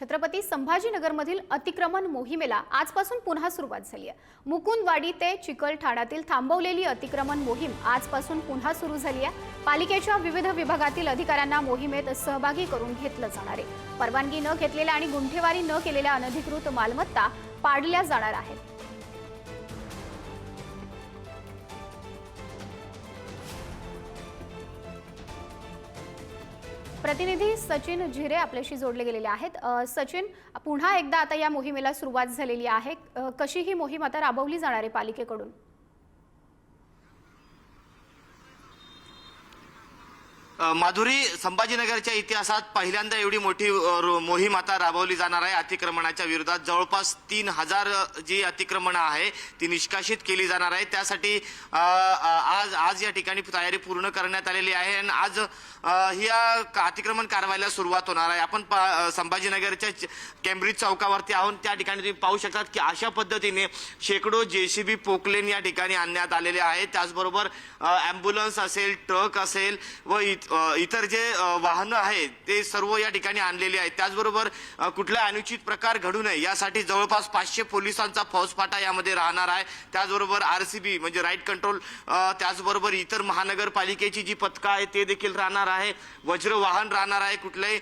छत्रपती संभाजीनगरमधील अतिक्रमण मोहिमेला आजपासून पुन्हा सुरुवात झाली आहे. मुकुंदवाडी ते चिकलठाण्यातील थांबवलेली अतिक्रमण मोहीम आजपासून पुन्हा सुरू झाली आहे. पालिकेच्या विविध विभागातील अधिकाऱ्यांना मोहिमेत सहभागी करून घेतलं जाणार आहे. परवानगी न घेतलेल्या आणि गुंठेवारी न केलेल्या अनधिकृत मालमत्ता पाडल्या जाणार आहेत. प्रतिनिधी सचिन झिरे आपल्याशी जोडले गेलेले आहेत. सचिन पुन्हा एकदा आता या मोहिमेला सुरुवात झालेली आहे. कशी ही मोहीम आता राबवली जाणार आहे पालिकेकडून? माधुरी संभाजीनगरच्या इतिहासात पहिल्यांदा एवढी मोठी रो- मोहीम आता राबवली जाणार आहे. अतिक्रमणाच्या विरोधात जवळपास तीन हजार जी अतिक्रमणं आहे ती निष्कासित केली जाणार आहे. त्यासाठी आज आज या ठिकाणी तयारी पूर्ण करण्यात आलेली आहे आणि आज ही या का- अतिक्रमण कारवाईला सुरुवात होणार आहे. आपण संभाजीनगरच्या च- चौकावरती आहोत. त्या ठिकाणी तुम्ही पाहू शकतात की अशा पद्धतीने शेकडो जेसीबी पोकलेन या ठिकाणी आणण्यात आलेले आहे त्याचबरोबर ॲम्ब्युलन्स असेल ट्रक असेल व इत- इतर जे वाहनं आहेत ते सर्व या ठिकाणी आणलेली आहेत. त्याचबरोबर कुठला अनुचित प्रकार घडू नये यासाठी जवळपास पाचशे पोलिसांचा फौजफाटा यामध्ये राहणार आहे. त्याचबरोबर आर सी बी म्हणजे राईट कंट्रोल त्याचबरोबर इतर महानगरपालिकेची जी पथकं आहे ते देखील राहणार आहे. वज्र वाहन राहणार आहे कुठल्याही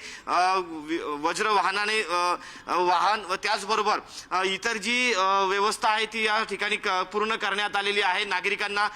वज्र वाहनाने वाहन व त्याचबरोबर इतर जी व्यवस्था आहे ती या ठिकाणी क- पूर्ण करण्यात आलेली आहे. नागरिकांना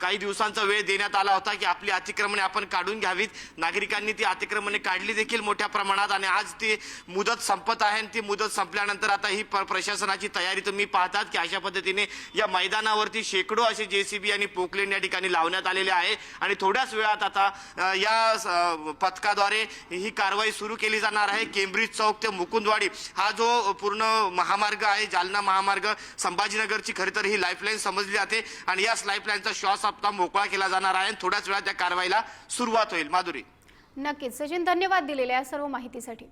काही दिवसांचा वेळ देण्यात आला होता की आपली अतिक्रमणे आपण काढून घ्यावीत. नागरिकांनी ती अतिक्रमणे काढली देखील मोठ्या प्रमाणात आणि आज ती मुदत संपत आहे आणि ती मुदत संपल्यानंतर आता ही प्रशासनाची तयारी तुम्ही पाहतात की अशा पद्धतीने या मैदानावरती शेकडो असे जेसीबी आणि पोकलेन या ठिकाणी लावण्यात आलेले आहे. आणि थोड्याच वेळात आता या पथकाद्वारे ही कारवाई सुरू केली जाणार आहे. केम्ब्रिज चौक ते मुकुंदवाडी. हा जो पूर्ण महामार्ग आहे जालना महामार्ग संभाजीनगरची खरी तर ही लाईफलाईन समजली जाते. आणि याच लाईफलाईनचा श्वास आपला मोकळा केला जाणार आहे थोड्याच वेळात त्या कारवाईला सुरू सुरुवात होईल. माधुरी. नक्कीच. सचिन धन्यवाद दिलेल्या सर्व माहितीसाठी.